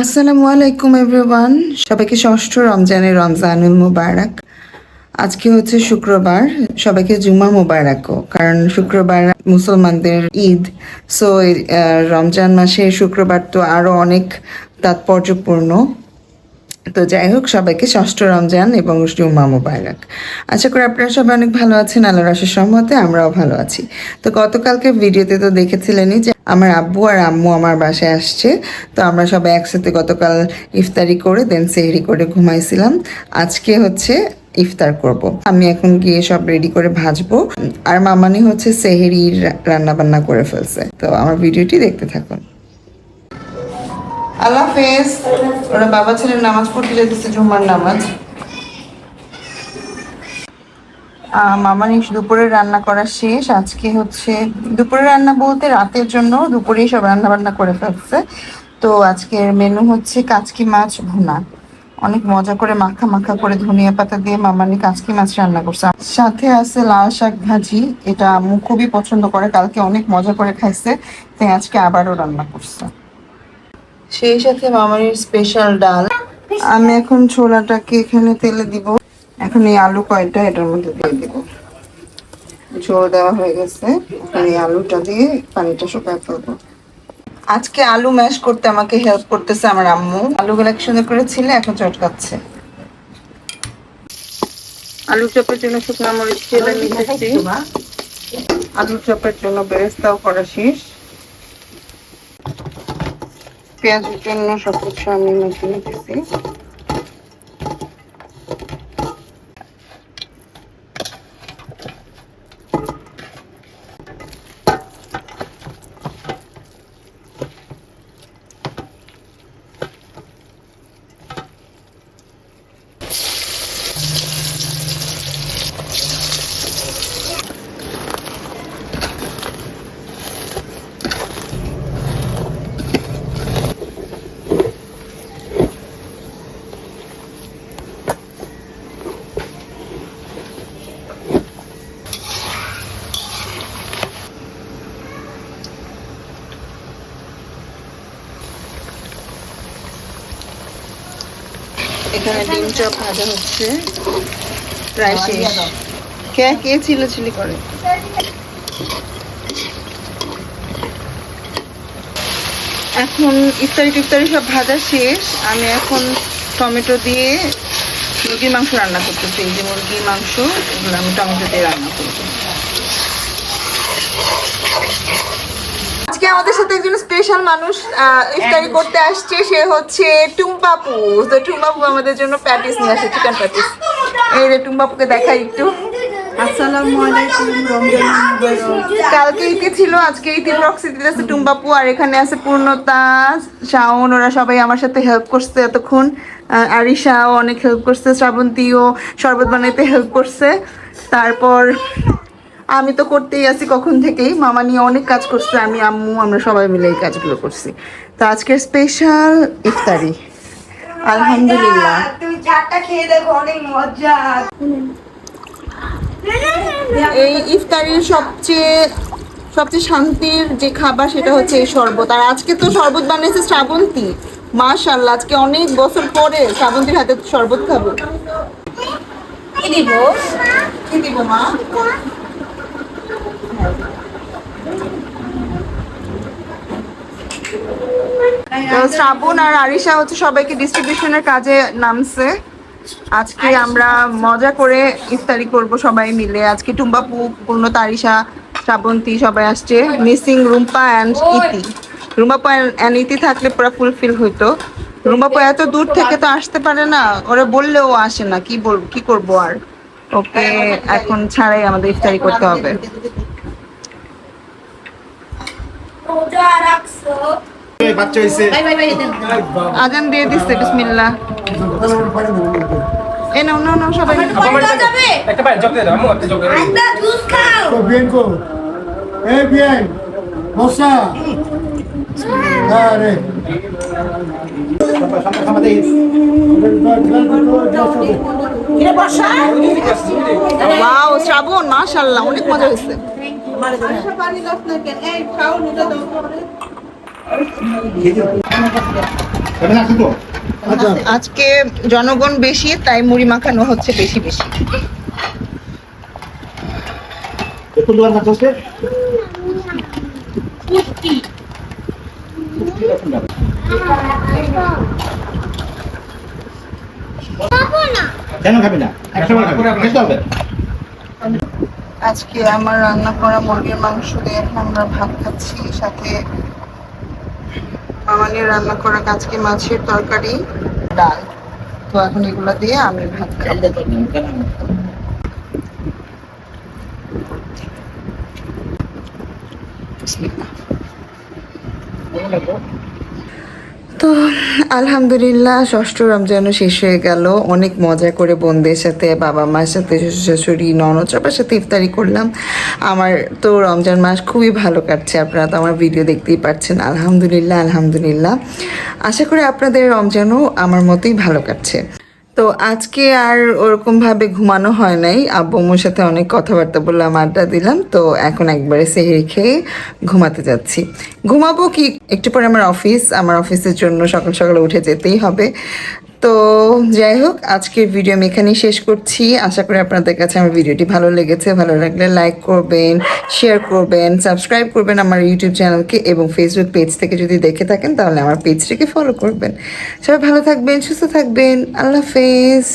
আসসালামু আলাইকুম এভরিওয়ান সবাইকে ষষ্ঠ রমজানের রমজানুল মুবারক। আজকে হচ্ছে শুক্রবার। সবাইকে জুমা মুবারকও, কারণ শুক্রবার মুসলমানদের ঈদ। সো রমজান মাসে শুক্রবার তো আরও অনেক তাৎপর্যপূর্ণ। তো যাই হোক, সবাইকে ষষ্ঠ রমজান এবং জুম্মা মুবারক। আশা করি আপনারা সবাই অনেক ভালো আছেন আল্লাহ রাশের সম্মতে আমরাও ভালো আছি। তো গতকালকে ভিডিওতে তো দেখেছিলেনই যে আমার আব্বু আর আম্মু আমার বাসায় আসছে। তো আমরা সবাই একসাথে গতকাল ইফতারি করে দেন সেহরি করে ঘুমাইছিলাম। আজকে হচ্ছে ইফতার করব। আমি এখন গিয়ে সব রেডি করে ভাজবো। আর মামানি হচ্ছে সেহেরির রান্না বান্না করে ফেলছে। তো আমার ভিডিওটি দেখতে থাকুন। আল্লাহ ওরা বাবা ছেলের নামাজ পড়তে যেতেছে জুম্মার নামাজ। দুপুরে রান্না করা শেষ। আজকে হচ্ছে দুপুরে রান্না বলতে রাতের জন্য দুপুরেই সব রান্না বান্না করে ফেলছে। তো আজকের মেনু হচ্ছে কাচকি মাছ ভুনা। অনেক মজা করে মাখা মাখা করে ধনিয়া পাতা দিয়ে মামানি কাচকি মাছ রান্না করছে। সাথে আছে লাল শাক ভাজি। এটা আম্মু খুবই পছন্দ করে, কালকে অনেক মজা করে খাইছে। তাই আজকে আবারও রান্না করছে। সেই সাথে মামারির স্পেশাল ডাল। আমি এখন ছোলাটাকে এখানে তেলে দিব। এখন এই আলু কয়টা এটার মধ্যে দিয়ে দিব। ঝোল দেওয়া হয়ে গেছে। এখন এই আলুটা দিয়ে পানিটা শুকায় ফেলব। আজকে আলু ম্যাশ করতে আমাকে হেল্প করতেছে আমার আম্মু। আলুগুলো এক সুন্দর করে ছিলে এখন চটকাচ্ছে। আলু চপের জন্য শুকনো মরিচ তেলে নিতেছি আলু চপের জন্য বেরেস্তাও করা শেষ। পেঁয়াজের জন্য সব কিছু আমি মেখে নিতেছি। এখানে ডিম চপ ভাজা হচ্ছে। প্রায় শেষ। কে কে চিলি করে? এখন ইফতারি টিফতারি সব ভাজা শেষ। আমি এখন টমেটো দিয়ে মুরগির মাংস রান্না করতেছি। এই যে মুরগির মাংস এগুলো আমি টমেটো দিয়ে রান্না করব। আজকে আমাদের সাথে একজন স্পেশাল মানুষ ইফতারি করতে আসছে সে হচ্ছে টুম্পাপু তো টুম্পাপু আমাদের জন্য প্যাটিস নিয়ে আসে চিকেন প্যাটিস এই যে টুম্পাপুকে দেখাই একটু। আসসালামু আলাইকুম রমজান কালকে ইতি ছিল আজকে দিতেছে আর এখানে আছে পূর্ণতা শাওন ওরা সবাই আমার সাথে হেল্প করছে এতক্ষণ। আরিশাও অনেক হেল্প করছে শ্রাবন্তীও শরবত বানাইতে হেল্প করছে। তারপর আমি তো করতেই আছি কখন থেকেই। মামা নিয়ে অনেক কাজ করছে আমি আম্মু আমরা সবাই মিলে এই কাজগুলো করছি। তো আজকের স্পেশাল ইফতারি। আলহামদুলিল্লাহ। তুমি চারটা খেয়ে দেখো অনেক মজা। এই ইফতারির সবচেয়ে সবচেয়ে শান্তির যে খাবার সেটা হচ্ছে এই শরবত। আর আজকে তো শরবত বানিয়েছে শ্রাবন্তী। মাশাল্লাহ আজকে অনেক বছর পরে শ্রাবন্তীর হাতে শরবত খাব। কি দিব? কি দিব মা? শ্রাবণ আর আরিশা হচ্ছে সবাইকে ডিস্ট্রিবিউশনের কাজে নামছে। আজকে আমরা মজা করে ইফতারি করব সবাই মিলে। আজকে টুম্বাপু পূর্ণ তারিশা শ্রাবন্তী সবাই আসছে। মিসিং রুম্পা অ্যান্ড ইতি। রুম্পা অ্যান্ড ইতি থাকলে পুরো ফুলফিল হইতো। রুম্পাপু এত দূর থেকে তো আসতে পারে না। ওরা বললেও আসে না। কি বলব কি করব আর? ওকে এখন ছাড়াই আমাদের ইফতারি করতে হবে। রোজা রাখছো বাচ্চা দেন আজান দিয়ে দিচ্ছে বিসমিল্লাহ এ নাও নাও নাও সবাই একটা পায় জগ দাও আম্মু একটা জগ দাও। আন্দা জুস খাও. Eh, bien. Moça. Dale. কিরে বর্ষা ওয়াও শ্রাবণ মাশাআল্লাহ অনেক মজা হয়েছে এই খাও নিতে দাও। এখানে আসো তো। আচ্ছা। আজকে জনগণ বেশি তাই মুড়ি মাখানো হচ্ছে বেশি বেশি। কেন খাবি না? একসময় খাবি। খেতে হবে। আজকে আমার রান্না করা মুরগির মাংস দিয়ে আমরা ভাত খাচ্ছি সাথে মামানির রান্না করা কাচকি মাছের তরকারি ডাল। তো এখন এগুলো দিয়ে আমি ভাত খাব। তো আলহামদুলিল্লাহ, ষষ্ঠ রমজানও শেষ হয়ে গেল। অনেক মজা করে বোনদের সাথে, বাবা মার সাথে, শ্বশুর শাশুড়ি ননদ, সবার সাথে ইফতারি করলাম। আমার তো রমজান মাস খুবই ভালো কাটছে, আপনারা তো আমার ভিডিও দেখতেই পাচ্ছেন আলহামদুলিল্লাহ আলহামদুলিল্লাহ। আশা করি আপনাদের রমজানও আমার মতোই ভালো কাটছে। তো আজকে আর ওরকমভাবে ঘুমানো হয় নাই। আব্বু সাথে অনেক কথাবার্তা বললাম, আড্ডা দিলাম। তো এখন একবারে সেহেরি খেয়ে ঘুমাতে যাচ্ছি। ঘুমাবো কি? একটু পরে আমার অফিস আমার অফিসের জন্য সকাল সকালে উঠে যেতেই হবে। তো যাই হোক, আজকের ভিডিও আমি এখানেই শেষ করছি। আশা করি আপনাদের কাছে আমার ভিডিওটি ভালো লেগেছে। ভালো লাগলে লাইক করবেন শেয়ার করবেন সাবস্ক্রাইব করবেন আমার ইউটিউব চ্যানেলকে এবং ফেসবুক পেজ থেকে যদি দেখে থাকেন, তাহলে আমার পেজটিকে ফলো করবেন। সবাই ভালো থাকবেন, সুস্থ থাকবেন। আল্লাহ হাফেজ।